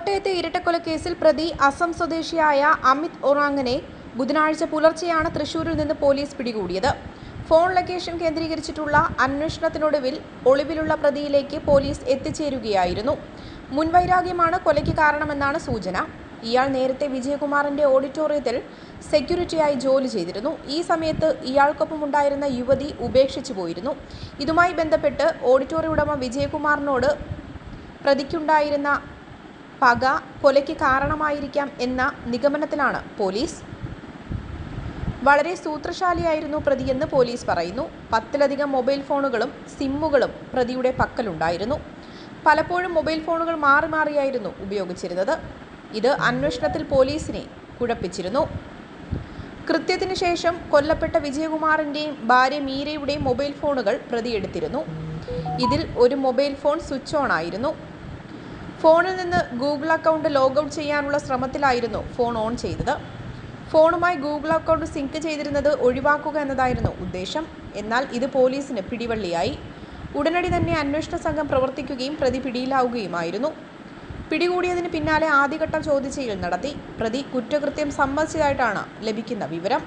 കോട്ടയത്തെ ഇരട്ടക്കൊലക്കേസിൽ പ്രതി അസം സ്വദേശിയായ അമിത് ഒറാങ്ങനെ ബുധനാഴ്ച പുലർച്ചെയാണ് തൃശൂരിൽ നിന്ന് പോലീസ് പിടികൂടിയത്. ഫോൺ ലൊക്കേഷൻ കേന്ദ്രീകരിച്ചിട്ടുള്ള അന്വേഷണത്തിനൊടുവിൽ ഒളിവിലുള്ള പ്രതിയിലേക്ക് പോലീസ് എത്തിച്ചേരുകയായിരുന്നു. മുൻവൈരാഗ്യമാണ് കൊലയ്ക്ക് കാരണമെന്നാണ് സൂചന. ഇയാൾ നേരത്തെ വിജയകുമാറിന്റെ ഓഡിറ്റോറിയത്തിൽ സെക്യൂരിറ്റിയായി ജോലി ചെയ്തിരുന്നു. ഈ സമയത്ത് ഇയാൾക്കൊപ്പം ഉണ്ടായിരുന്ന യുവതി ഉപേക്ഷിച്ചു പോയിരുന്നു. ഇതുമായി ബന്ധപ്പെട്ട് ഓഡിറ്റോറിയ ഉടമ വിജയകുമാറിനോട് പ്രതിക്കുണ്ടായിരുന്ന പക കൊലയ്ക്ക് കാരണമായിരിക്കാം എന്ന നിഗമനത്തിലാണ് പോലീസ്. വളരെ സൂത്രശാലിയായിരുന്നു പ്രതിയെന്ന് പോലീസ് പറയുന്നു. പത്തിലധികം മൊബൈൽ ഫോണുകളും സിമ്മുകളും പ്രതിയുടെ പക്കലുണ്ടായിരുന്നു. പലപ്പോഴും മൊബൈൽ ഫോണുകൾ മാറി മാറിയായിരുന്നു ഉപയോഗിച്ചിരുന്നത്. ഇത് അന്വേഷണത്തിൽ പോലീസിനെ കുഴപ്പിച്ചിരുന്നു. കൃത്യത്തിന് ശേഷം കൊല്ലപ്പെട്ട വിജയകുമാറിന്റെയും ഭാര്യ മീരയുടെയും മൊബൈൽ ഫോണുകൾ പ്രതിയെടുത്തിരുന്നു ഇതിൽ ഒരു മൊബൈൽ ഫോൺ സ്വിച്ച് ഓൺ ആയിരുന്നു. ഫോണിൽ നിന്ന് ഗൂഗിൾ അക്കൗണ്ട് ലോഗൗട്ട് ചെയ്യാനുള്ള ശ്രമത്തിലായിരുന്നു ഫോൺ ഓൺ ചെയ്തത്. ഫോണുമായി ഗൂഗിൾ അക്കൗണ്ട് സിങ്ക് ചെയ്തിരുന്നത് ഒഴിവാക്കുക എന്നതായിരുന്നു ഉദ്ദേശം. എന്നാൽ ഇത് പോലീസിന് പിടിവള്ളിയായി. ഉടനടി തന്നെ അന്വേഷണ സംഘം പ്രവർത്തിക്കുകയും പ്രതി പിടിയിലാവുകയുമായിരുന്നു. പിടികൂടിയതിന് പിന്നാലെ ആദ്യഘട്ടം ചോദ്യം ചെയ്യൽ നടത്തി. പ്രതി കുറ്റകൃത്യം സമ്മതിച്ചതായിട്ടാണ് ലഭിക്കുന്ന വിവരം.